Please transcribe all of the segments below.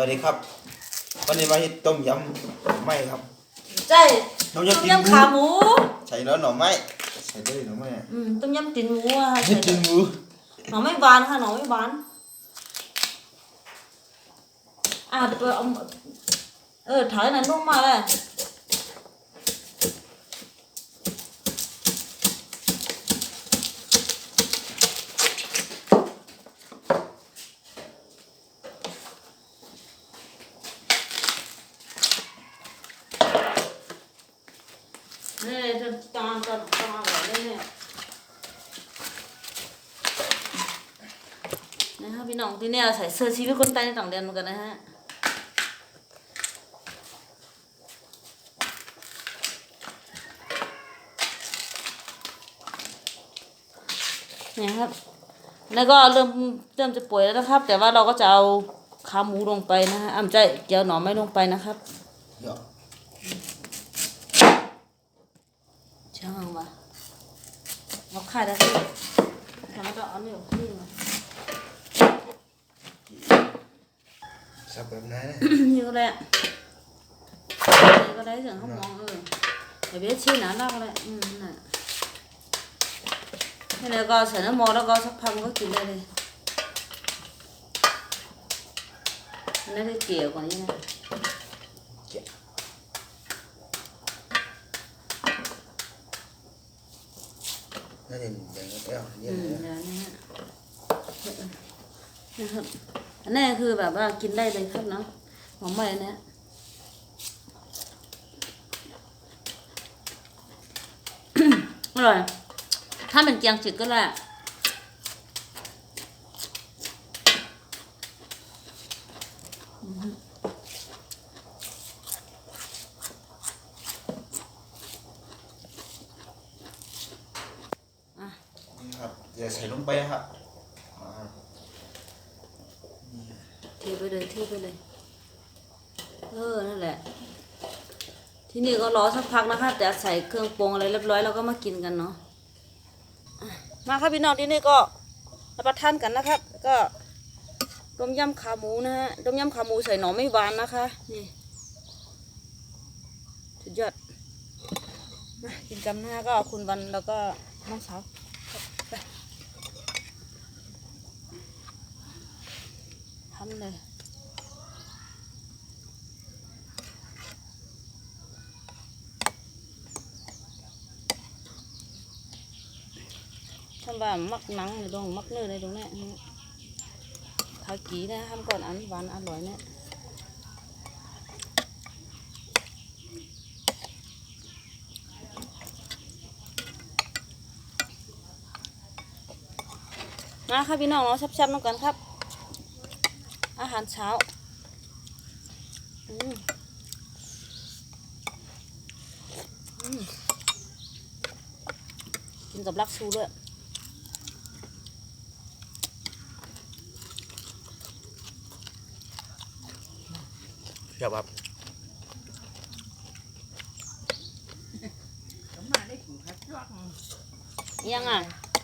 วัสดีครับวันนี้มาเฮ็ดต้มยำไม่ครับ ใช่ต้ต้มมยำตีนหมูยำขาหมูใส่แล้วหน่อไม้ใส่ด้วยหน่อไม้อืมต้มยำตีนหมูอะเฮ็ดใส่ตีนหมูหน่อไม่บานค่ะหน่อไม่บานอะเดี๋ยวไปเอาเออถ่ายนั้นลงมาเลยนี่จะจานจะจานอะไรเนี่ย นะครับพี่น้องที่เนี่ยใส่เสื้อชีวิตคนใต้ในต่างแดนเหมือนกันนะฮะเนี่ยครับ แล้วก็เริ่มเริ่มจะป่วยแล้วนะครับ แต่ว่าเราก็จะเอาขาหมูลงไปนะฮะอ่ำใจเจียวหน่อไม้ลงไปนะครับเดี๋ยวช่างวะเราขายได้ที่ทำไมต้องเอาเนี่ยนี่มา สับแบบไหนนนี่ก็ได้นี่ก็ได้เสียงเขามองเออแต่เบี้ยชี้หนาเราก็ได้อืมน่ะนี่แล้วก็ใส่น้ำมอแล้วก็สักพักมันก็กินได้เลยนนี้ได้เกี่ยวกว่านี้นะนั่นเองแบ่งกันแล้วนี่อืมนะเดี๋ยนะฮะ นะครับอันนี้คือแบบว่ากินได้เลยครับเนาะหอมใหม่เนี่ยอร่อย ถ้าเป็นเกียงจืดก็ได้นี่ครับเดี๋ยวใส่ลงไปครับอ่า เทไปเลยเทไปเลย เออ นั่นแหละ ที่นี่ก็รอสักพักนะคะ แต่ใส่เครื่องปรุงอะไรเรียบร้อยแล้วก็มากินกันเนาะ มาครับพี่น้องที่นี่ก็รับประทานกันนะครับ ก็ต้มยำขาหมูนะฮะต้มยำขาหมูใส่หน่อไม่หวานนะคะ นี่สุดยอดมากินกันนะฮะก็คุณวันแล้วก็น้องสาวไป ทำเลยทำว่ามักนังอยู่ตรงมักเนื้อในตรงนี้ขากีนะทำก่อนอันหวานอร่อยเนี่ยมาครับพี่น้องเราชับๆน้ำกันครับ อาหารเช้าอืมอืมกินกับลักซูด้วยเดี๋ยวครับมาได้กินข้าวจ้วงยังอะ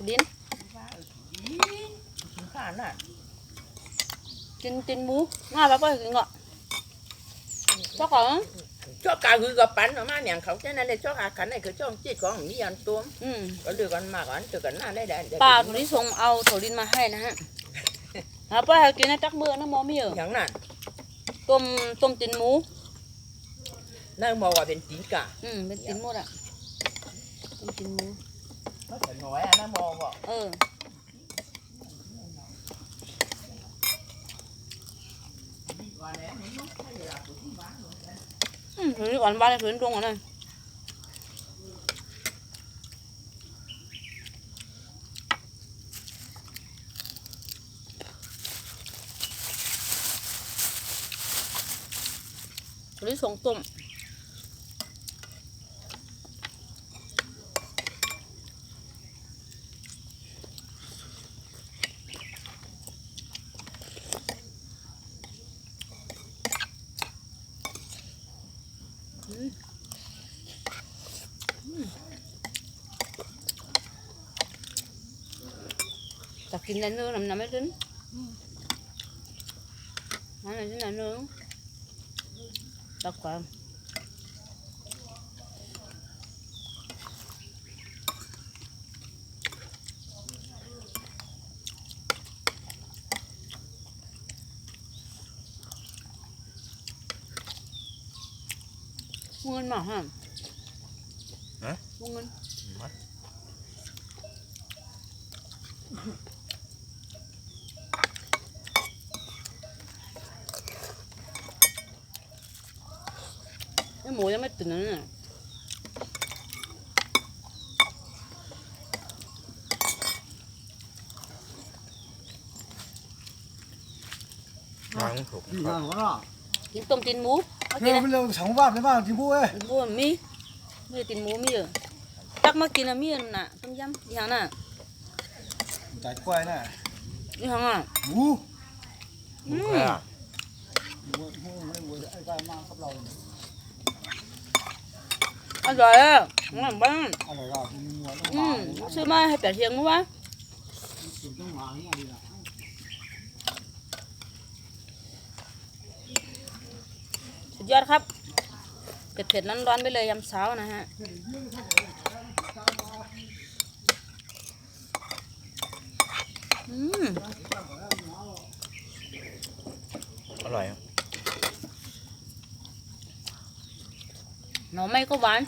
ดินว่าเออกินกินข้าวน่ะ กินกินหมูง่ายแบบว่ากินก่อนชอบก่อนจ้วกาคือกับปันออกมาเนี่ยเขาจะนั่นเลยจ้วกาขันไหนคือจ้องจีดของมีอันตัวอืมก็เดือกันมากอันเดือกันหน้าได้ได้ป้าถุนี้ส่งเอาโถดินมาให้นะฮะแล้วป้ากินนะจักเบื่อนะหมอไม่เยอะอย่างนั้นต้มต้มตินหมู นั่นบอกว่าเป็นตีกาอืมเป็นตินหมดอะต้มตินหมูก็แต่น้อยอะนะมองบอกเออ ว่าแล้วมันไม่ใช่ เวลาตัวที่บ้านหรอกอืมถุนี้หวาูยังไม่ตื่นนั่ะล้างถูกหลังว่ากินต้มตีนหมูเฮ้ยนเร็นเร็วสองบาทเลยบ้างที่พูเอ้ยบัวมีมีตีนหมูมีเยอะตักมากินอะมีน่ะต้มยำอย่างน่ะจ่ายกล้วยน่ะอย่างอะหมูหมูอะ อร่อยอะหลังบ้านอืมซื้อมาให้แต่เทียงมั้งวะสุดยอดครับเผ็ดเผ็ดร้อนๆไปเลยยำเช้านะฮะอืมอร่อยหน่อไม่ก็หวาน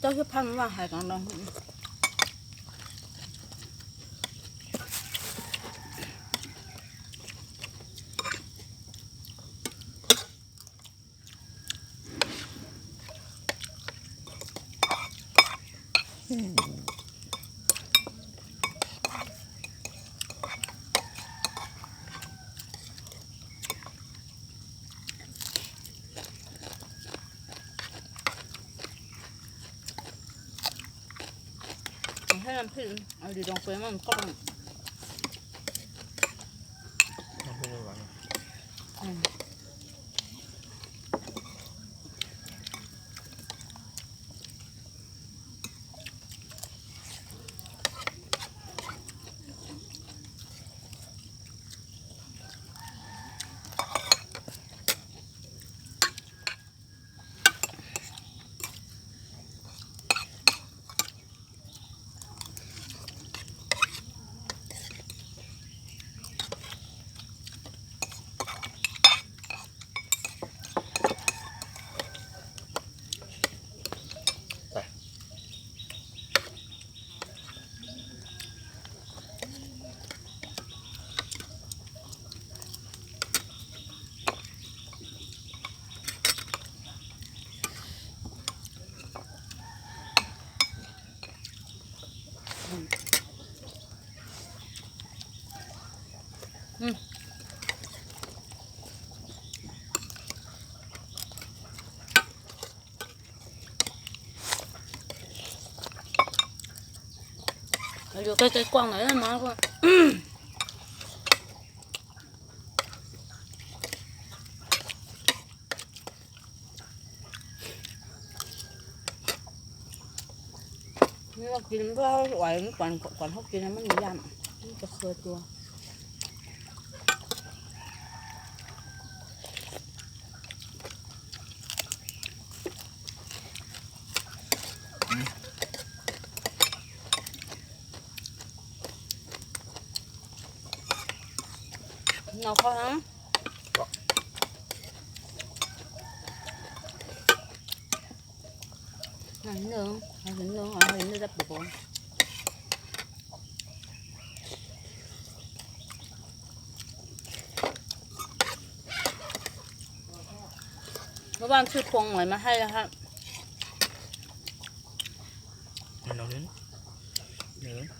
เจ้าชื่อพันว่าหายกันน้องอืม ห้นเอาดีลงไปมันก็ต้อง เอาอยู่ใกล้ๆกว้างหน่อยนะมาก่อนนี่เรากินเพื่อเขาไหวมันก่อนก่อนเขากินนะมันมียำมันจะเคยตัว nào khó lắm này nữa này nữa này nữa đập bụng các bạn ซื้อพวงหน่อยมาให้นะครับมันลองนี้เนื้ออืมกินด้วยนะอืมหนึ่งออกก่อ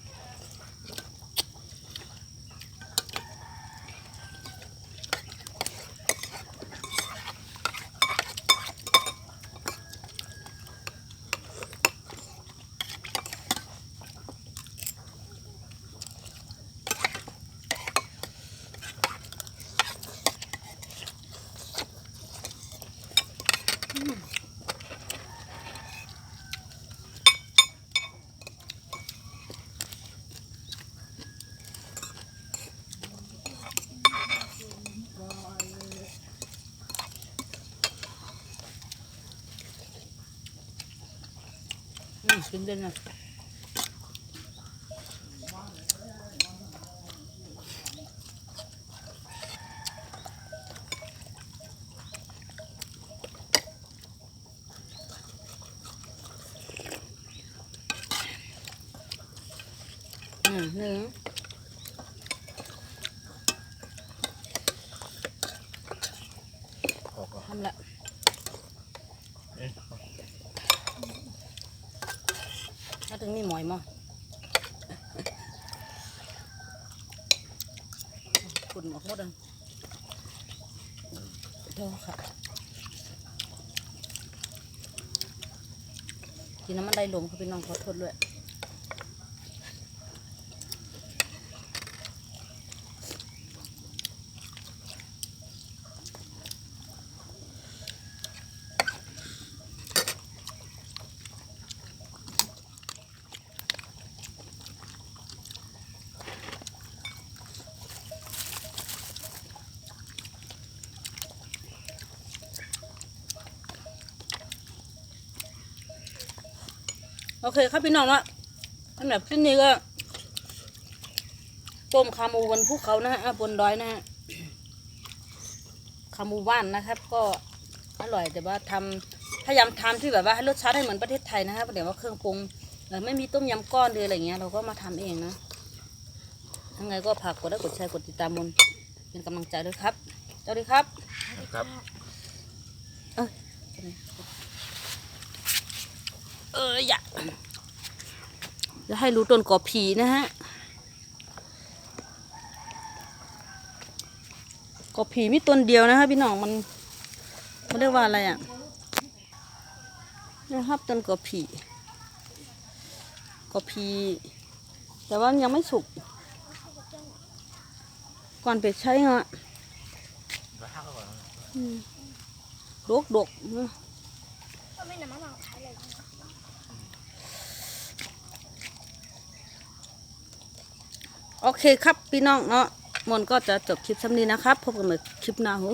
นทำละเอ๊ะ ถึงมีหมอยมั้งขุ่นออกหมดอะโทษค่ะกินน้ำมันได้ลมเขาพี่น้องขอโทษด้วย โอเคครับพี่น้องเนาะอันแบบที่นี้ก็ต้มขาหมูบนภูเขานะฮะบนดอยนะฮะขาหมูบ้านนะครับ ก็อร่อยแต่ว่าทำพยายามทำที่แบบว่าให้รสชาติให้เหมือนประเทศไทยนะครับเดี๋ยวว่าเครื่องปรุงเออไม่มีต้มยำก้อนเลยอะไรเงี้ยเราก็มาทำเองนะยังไงก็ฝากกดไลค์กดแชร์กดติดตามมนเป็นกำลังใจด้วยครับสวัสดีครับครับ อออย่าจะให้รู้ต้นกอผีนะฮะกอผีมีต้นเดียวนะฮะพี่น้องมันมันเรียกว่าอะไรอะนะครับต้นกอผีกอผีแต่ว่ามันยังไม่สุก ก่อนไปใช้ฮะอืมดกดกๆนะ โอเคครับพี่น้องเนาะมนก็จะจบคลิปซ้ำนี้นะครับพบกันใหม่คลิปหน้าหู